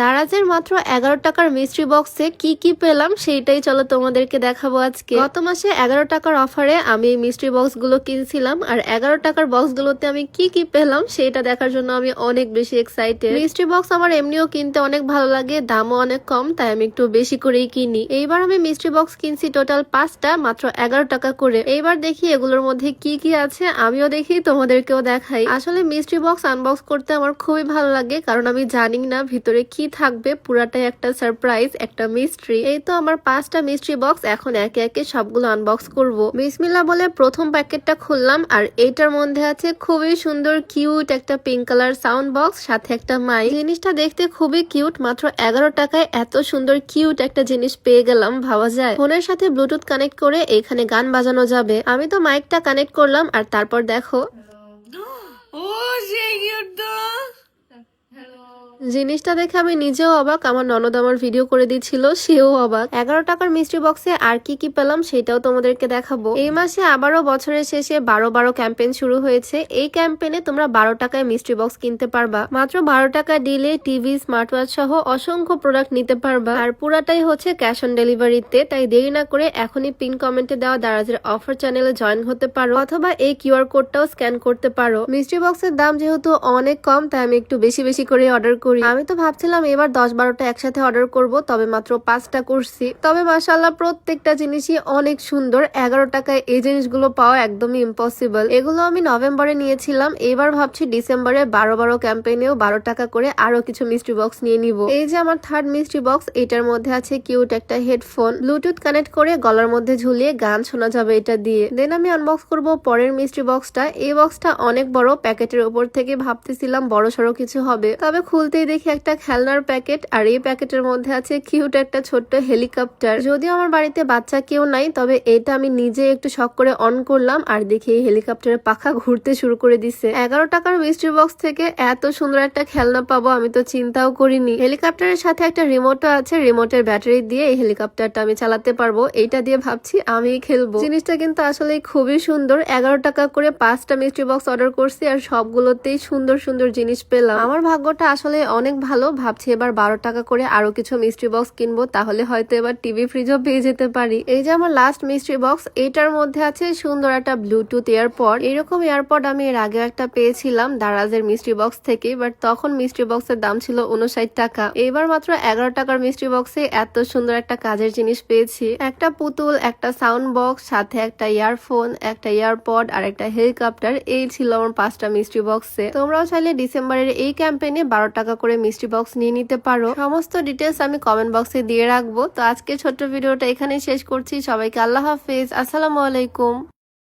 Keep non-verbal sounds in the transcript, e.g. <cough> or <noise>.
দারাজের মাত্র এগারো টাকার মিস্ট্রি বক্সে কি কি পেলাম সেইটাই চলো তোমাদেরকে দেখাবো আজকে। গত মাসে এগারো টাকার অফারে আমি মিস্ট্রি বক্সগুলো কিনছিলাম আর এগারো টাকার বক্স গুলোতে আমি কি কি পেলাম সেটা দেখার জন্য আমি অনেক বেশি এক্সাইটেড মিস্ট্রি বক্স আমার এমনিও কিনতে অনেক ভালো লাগে, দামও অনেক কম, তাই আমি একটু বেশি করেই কিনি। এইবার আমি মিস্ট্রি বক্স কিনছি টোটাল পাঁচটা, মাত্র এগারো টাকা করে। এইবার দেখি এগুলোর মধ্যে কি কি আছে, আমিও দেখি, তোমাদেরকেও দেখাই। আসলে মিস্ট্রি বক্স আনবক্স করতে আমার খুবই ভালো লাগে, কারণ আমি জানি না ভিতরে কি থাকবে? পুরাটাই একটা সারপ্রাইজ একটা মিস্ট্রি এই তো আমার পাঁচটা মিস্ট্রি বক্স এখন একে একে সবগুলো আনবক্স করব। বিসমিল্লা বলে প্রথম প্যাকেটটা খুললাম, আর এইটার মধ্যে আছে খুবই সুন্দর কিউট একটা পিঙ্ক কালার সাউন্ড বক্স সাথে একটা মাইক জিনিসটা দেখতে খুবই কিউট মাত্র এগারো টাকায় এত সুন্দর কিউট একটা জিনিস পেয়ে গেলাম, ভাবা যায়। ফোনের সাথে ব্লুটুথ কানেক্ট করে এখানে গান বাজানো যাবে। আমি তো মাইকটা কানেক্ট করলাম, আর তারপর দেখো। <gasps> ও, সেই কিউট তো! জিনিসটা দেখে আমি নিজেও অবাক। আমার ননদ আমার ভিডিও করে দিচ্ছিল, সেও অবাক। এগারো টাকার মিষ্টি বক্সে আর কি কি পেলাম সেটাও তোমাদেরকে দেখাবো। এই মাসে আবারও বছরের শেষে বারো বারো ক্যাম্পেইন শুরু হয়েছে। এই ক্যাম্পেইনে তোমরা বারো টাকায় মিষ্টি বক্স কিনতে পারবা। মাত্র বারো টাকা ডিলে টিভি স্মার্ট ওয়াচ সহ অসংখ্য প্রোডাক্ট নিতে পারবা। আর পুরাটাই হচ্ছে ক্যাশ অন ডেলিভারিতে তাই দেরি না করে এখনই পিন কমেন্টে দেওয়া দারাজের অফার চ্যানেলে জয়েন হতে পারো। অথবা এই কিউআর কোডটাও স্ক্যান করতে পারো। মিষ্টি বক্সের দাম যেহেতু অনেক কম, তাই আমি একটু বেশি বেশি করে অর্ডার করি আমি তো ভাবছিলাম এবার দশ বারোটা একসাথে অর্ডার করব, তবে মাত্র পাঁচটা করছি। তবে মাসাল্লাহ প্রত্যেকটা জিনিসই অনেক সুন্দর। এগারো টাকায় এই জিনিসগুলো পাওয়া একদমই ইম্পসিবল এগুলো আমি নভেম্বরে নিয়েছিলাম, এবার ভাবছি ডিসেম্বরে বারো বারো ক্যাম্পেইনেও বারো টাকা করে আরও কিছু মিষ্টি বক্স নিয়ে নিব। এই যে আমার থার্ড মিষ্টি বক্স এটার মধ্যে আছে কিউট একটা হেডফোন ব্লুটুথ কানেক্ট করে গলার মধ্যে ঝুলিয়ে গান শোনা যাবে এটা দিয়ে। দেন আমি আনবক্স করব পরের মিষ্টি বক্সটা এই বক্সটা অনেক বড়, প্যাকেটের উপর থেকে ভাবতেছিলাম বড় সড়ো কিছু হবে। তবে খুলতেই দেখি একটা খেলনার প্যাকেট, আর এই প্যাকেটের মধ্যে আছে কিউট একটা ছোট্ট হেলিকপ্টার। যদিও আমার বাড়িতে বাচ্চা কেউ নাই, তবে এটা আমি নিজে একটু শখ করে অন করলাম, আর দেখি এই হেলিকপ্টারের পাখা ঘুরতে শুরু করে দিছে। এগারো টাকার মিস্ট্রি বক্স থেকে এত সুন্দর একটা খেলনা পাবো, আমি তো চিন্তাও করিনি। হেলিকপ্টারের সাথে একটা রিমোটও আছে রিমোটের ব্যাটারি দিয়ে এই হেলিকপ্টারটা আমি চালাতে পারব, এইটা দিয়ে ভাবছি আমি খেলব। জিনিসটা কিন্তু আসলে খুবই সুন্দর, এগারো টাকা করে পাঁচটা মিস্ট্রি বক্স অর্ডার করছি, আর সবগুলোতেই সুন্দর সুন্দর জিনিস পেলাম। আমার ভাগ্যটা আসলে অনেক ভালো। ভাবছি এবার বারো টাকা করে আরও কিছু মিস্ট্রি বক্স কিনবো, তাহলে হয়তো এবার টিভি ফ্রিজও পেয়ে যেতে পারি। এই যে আমার লাস্ট মিস্ট্রি বক্স এটার মধ্যে আছে সুন্দর একটা ব্লুটুথ এয়ারপড এরকম এয়ারপড আমি এর আগে একটা পেয়েছিলাম দারাজের মিস্ট্রি বক্স থেকে বাট তখন মিস্ট্রি বক্সের দাম ছিল উনষাট টাকা। এবার মাত্র এগারো টাকার মিস্ট্রি বক্সে এত সুন্দর একটা কাজের জিনিস পেয়েছি। একটা পুতুল, একটা সাউন্ড বক্স সাথে একটা ইয়ারফোন একটা ইয়ারপড আর একটা হেলিকপ্টার এই ছিল আমার পাঁচটা মিস্ট্রি বক্সে তোমরাও চাইলে ডিসেম্বরের এই ক্যাম্পেইনে বারো টাকা করে মিষ্টি বক্স নিয়ে নিতে পারো। সমস্ত ডিটেলস আমি কমেন্ট বক্সে দিয়ে রাখব। তো আজকে ছোট্ট ভিডিওটা এখানেই শেষ করছি। সবাইকে আল্লাহ হাফিজ। আসসালামু আলাইকুম।